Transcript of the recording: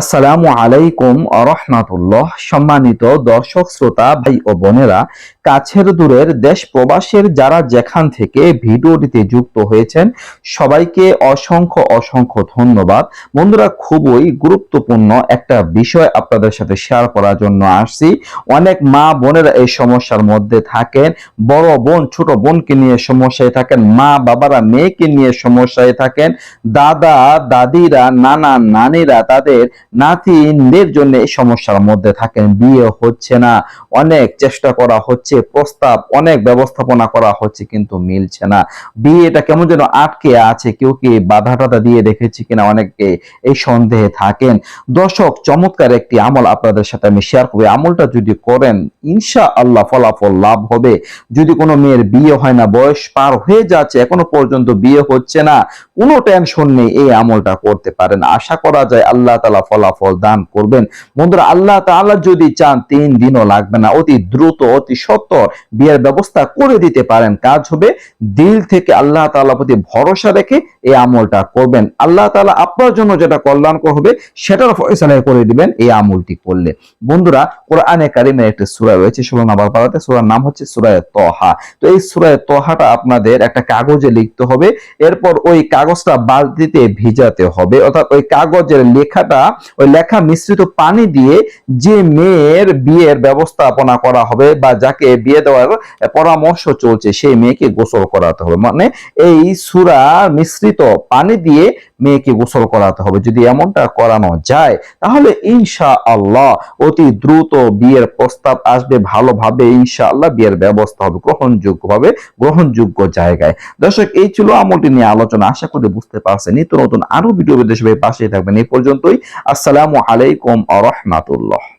আসসালামু আলাইকুম রহমাতুল্লাহ। সম্মানিত দর্শক, শ্রোতা, ভাই ও বোনেরা, কাছের দূরের দেশ প্রবাসের যারা যেখান থেকে ভিডিওটিতে যুক্ত হয়েছেন, সবাইকে অসংখ্য অসংখ্য ধন্যবাদ। বন্ধুরা, খুবই গুরুত্বপূর্ণ একটা বিষয় আপনাদের সাথে শেয়ার করার জন্য আসছি। অনেক মা বোনেরা এই সমস্যার মধ্যে থাকেন, বড় বোন, ছোট বোনকে নিয়ে সমস্যায় থাকেন, মা বাবারা মেয়েকে নিয়ে সমস্যায় থাকেন, দাদা, দাদিরা, নানা, নানিরা তাদের নাতিনদের জন্য এই সমস্যার মধ্যে থাকেন। বিয়ে হচ্ছে না। অনেক চেষ্টা করা হচ্ছে, প্রস্তাব, অনেক ব্যবস্থাপনা করা হচ্ছে কিন্তু মিলছে না। বিয়েটা কেমন যেন আটকে আছে, কেউ কি বাধা টাধা দিয়ে রেখেছে কিনা অনেকে এই সন্দেহে থাকেন। দর্শক, চমৎকার একটি আমল আপনাদের সাথে আমি শেয়ার করব। আমলটা যদি করেন ইনশা আল্লাহ ফলাফল লাভ হবে। যদি কোনো মেয়ের বিয়ে হয় না, বয়স পার হয়ে যাচ্ছে, এখনও পর্যন্ত বিয়ে হচ্ছে না, কোনো টেনশন নেই, এই আমলটা করতে পারেন। আশা করা যায় আল্লাহ তালা ফলাফল দান করবেন। বন্ধুরা, আল্লাহ তাআলা যদি চান, তিন দিনও লাগবে না। অতি দ্রুত, অতি সত্তর বিয়ের ব্যবস্থা করে দিতে পারেন। কাজ হবে দিল থেকে আল্লাহ তাআলা প্রতি ভরসা রেখে এই আমলটা করবেন। আল্লাহ তাআলা আপনার জন্য যেটা কল্যাণকর হবে, সেটার ফয়সালা করে দিবেন এই আমলটি করলে। বন্ধুরা, কোরআনে কারিমের একটি সূরা রয়েছে সুরান আবার পাড়াতে সূরার নাম হচ্ছে সুরায় তহা। তো এই সুরায় তহাটা আপনাদের একটা কাগজে লিখতে হবে। এরপর ওই কাগজটা বালতিতে ভিজাতে হবে। অর্থাৎ ওই কাগজের লেখাটা ওই লেখা মিশ্রিত পানি দিয়ে যে মেয়ের বিয়ের ব্যবস্থাপনা করা হবে বা যাকে বিয়ে দেওয়ার পরামর্শ চলছে, সেই মেয়েকে গোসল করাতে হবে। মানে এই সুরা মিশ্রিত পানি দিয়ে মেয়েকে গোসল করাতে হবে। যদি এমনটা করানো যায়, তাহলে ইনশা আল্লাহ অতি দ্রুত বিয়ের প্রস্তাব আসবে, ভালোভাবে ইনশা আল্লাহ বিয়ের ব্যবস্থা হবে গ্রহণযোগ্য ভাবে গ্রহণযোগ্য জায়গায়। দর্শক, এই ছিল আমলটি নিয়ে আলোচনা। আশা করি বুঝতে পারছেন। নিত্য নতুন আরও ভিডিও বিদেশে পাশে থাকবেন। এই পর্যন্তই। আসসালামু আলাইকুম আ রহমাতুল্লাহ।